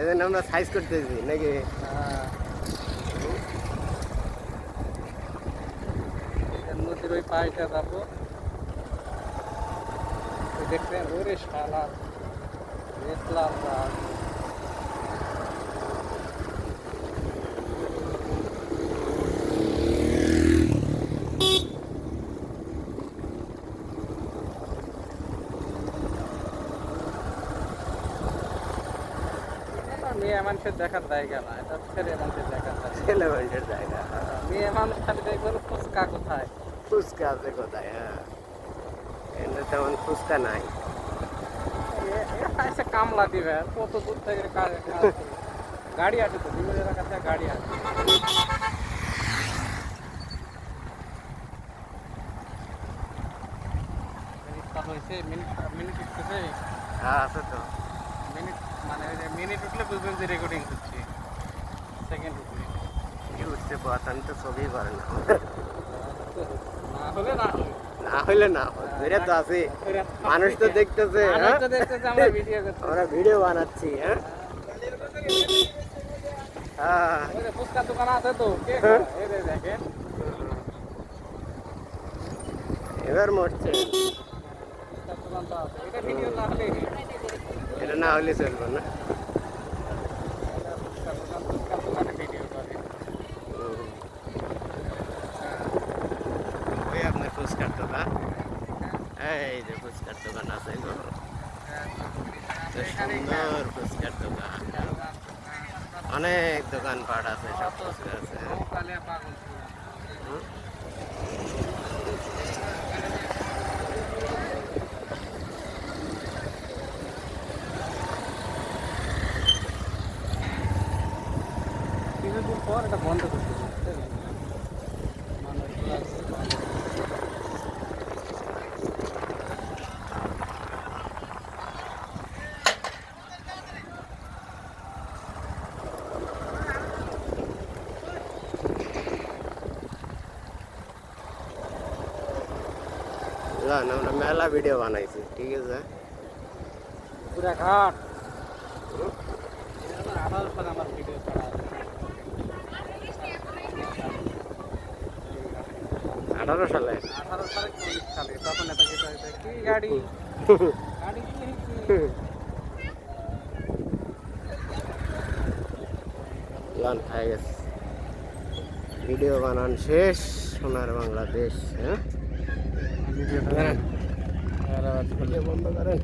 এজন্য আমরা সাইজ করতেছি নাকি? নদীর ওই পাড়িটা যাব। দেখবেন ওরে শালা দেখলাম মেয়ে মানুষের দেখার জায়গা না এটা ছেলে মানুষের দেখার জায়গা। ছেলে মানুষের জায়গা মেয়ে মানুষ খালি দেখবেন ফুচকা কোথায়। ফুচকা আছে কোথায় হ্যাঁ। এখানে তেমন ফুচকা নাই। এ- এ কামলা দিবে কত দূর থেকে গাড়ি আছে তো বিভিন্ন জায়গা থেকে গাড়ি আছে। হয়েছে মিনিট মিনিট হ্যাঁ আছে তো। মানে মিনিট উঠলে বুঝবেন যে রেকর্ডিং হচ্ছে। সেকেন্ড উঠলে। কি উঠছে পথ আমি তো করে না। না হলে না না হইলে না ধরে তো আছে। মানুষ তো দেখতেছে হ্যাঁ? আমরা ভিডিও বানাচ্ছি হ্যাঁ? ফুচকার দোকান আছে তো হ্যাঁ। দেখেন। এবার মরছে। এটা ভিডিও না এটা না হলে চলবে না। আপনার ফুচকার দোকান। এই যে ফুচকার দোকান আছে সুন্দর ফুচকার দোকান। অনেক দোকান পাট আছে, সব ফুচকা আছে কালিয়া পাগল ছিল। হুম। কিছুদিন পর এটা বন্ধ করতে হবে, বুঝলেন? মানুষগুলো আসছে বন্ধ করতে। জান আমরা মেলা ভিডিও বানাইছি ঠিক আছে পুরা ঘাট আঠারো সালে আমার ভিডিও করা আঠারো সালে। আঠারো সালে সালে? তখন এটা কি গাড়ি? গাড়ি কি? খাই গেছে। ভিডিও বানান শেষ সোনার বাংলাদেশ হ্যাঁ? ভিডিওটা হ্যাঁ। ভিডিও বন্ধ করেন।